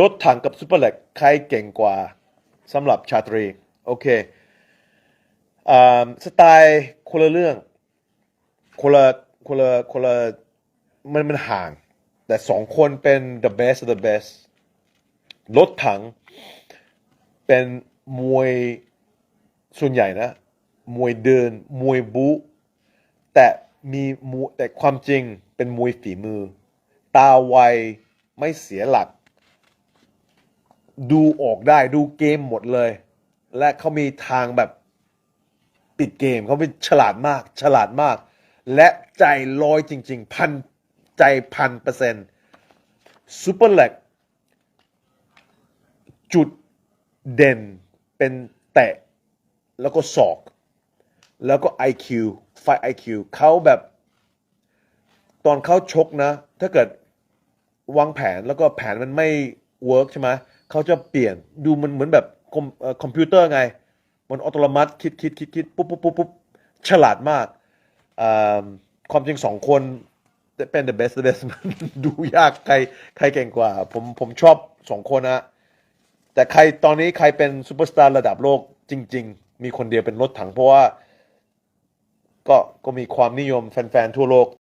รถถังกับซูเปอร์แล็กใครเก่งกว่าสำหรับชาตรี โอเคอสไตล์คนละเรื่อง คนละคนละคนละมันมันห่าง แต่สองคนเป็น the best of the best รถถัง เป็นมวยส่วนใหญ่นะ มวยเดิน มวยบู๊แต่มีมวยแต่ความจริงเป็นมวยฝีมือ ตาไวไม่เสียหลัก ดูออกได้ดูเกมหมดเลย และเขามีทางแบบปิดเกมเขาเป็นฉลาดมาก ฉลาดมาก และใจร้อยจริง ๆ พันใจพันเปอร์เซ็นต์ซูเปอร์แล็กจุดเด่นเป็นแตะ แล้วก็ศอก แล้วก็ IQ ไฟ IQ เขาแบบ ตอนเขาชกนะ ถ้าเกิดวางแผนแล้วก็แผนมันไม่ เวิร์กใช่ไหมเขาจะเปลี่ยนดูมันเหมือนแบบคอมอคอมพิวเตอร์ไง มันอัตโนมัติคิดคิดคิดคิดปุ๊บปุ๊บปุ๊บปุ๊บฉลาดมากความจริงสองคนเป็น the best the best มันดูยากใครใครเก่งกว่า ผมผมชอบสองคนนะ แต่ใครตอนนี้ใครเป็นซูเปอร์สตาร์ระดับโลกจริง ๆ มีคนเดียวเป็นรถถังเพราะว่าก็ก็มีความนิยมแฟน ๆ ทั่วโลก